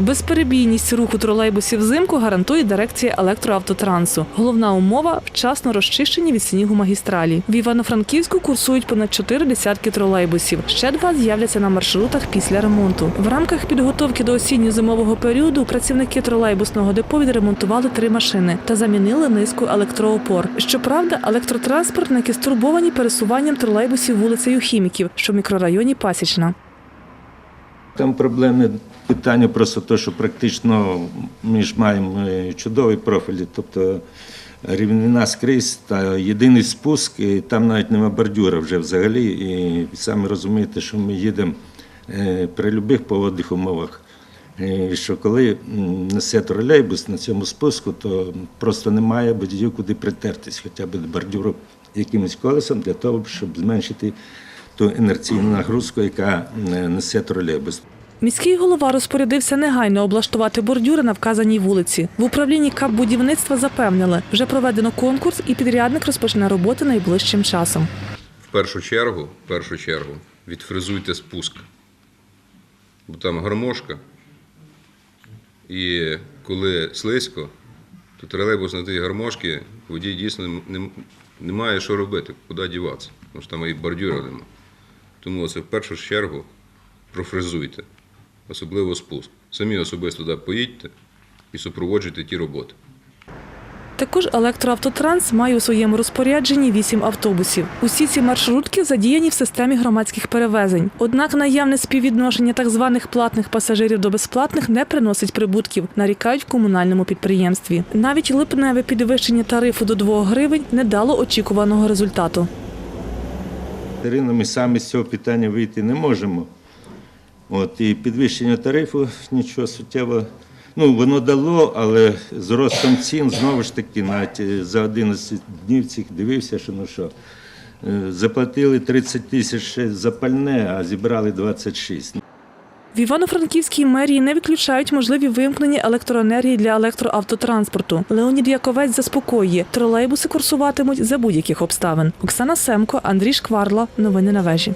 Безперебійність руху тролейбусів взимку гарантує дирекція електроавтотрансу. Головна умова вчасно розчищені від снігу магістралі. В Івано-Франківську курсують понад чотири десятки тролейбусів. Ще два з'являться на маршрутах після ремонту. В рамках підготовки до осінньо-зимового періоду працівники тролейбусного депо відремонтували три машини та замінили низку електроопор. Щоправда, електротранспортники стурбовані пересуванням тролейбусів вулицею Хіміків, що в мікрорайоні Пасічна. Там проблемне питання просто те, що практично ми ж маємо е, чудові профілі, тобто рівнина скрізь та єдиний спуск, і там навіть нема бордюра вже взагалі. І самі розумієте, що ми їдемо е, при будь-яких погодних умовах. І що коли несе тролейбус на цьому спуску, то просто немає водіїв куди притертись, хоча б бордюру якимось колесом для того, щоб зменшити ту інерційну нагрузку, яка е, несе тролейбус. Міський голова розпорядився негайно облаштувати бордюри на вказаній вулиці. В управлінні КАП будівництва запевнили, вже проведено конкурс і підрядник розпочне роботи найближчим часом. В першу чергу, в першу чергу, відфризуйте спуск. Бо там гармошка. І коли слизько, то тролейбус на тій гармошці водій дійсно не, не, не має що робити, куди діватися. Тому що там і бордюра нема. Тому це в першу чергу профризуйте, особливо спуск. Самі особисто туди поїдьте і супроводжуйте ті роботи. Також електроавтотранс має у своєму розпорядженні вісім автобусів. Усі ці маршрутки задіяні в системі громадських перевезень. Однак наявне співвідношення так званих платних пасажирів до безплатних не приносить прибутків, нарікають в комунальному підприємстві. Навіть липневе підвищення тарифу до 2 гривень не дало очікуваного результату. Ірина, ми самі з цього питання вийти не можемо. От, і підвищення тарифу нічого суттєвого. Ну, воно дало, але з ростом цін знову ж таки, навіть е, за 11 днів цих дивився, що ну що, е, заплатили 30 тисяч за пальне, а зібрали 26. В Івано-Франківській мерії не виключають можливі вимкнення електроенергії для електроавтотранспорту. Леонід Яковець заспокоює, тролейбуси курсуватимуть за будь-яких обставин. Оксана Семко, Андрій Шкварла. Новини на вежі.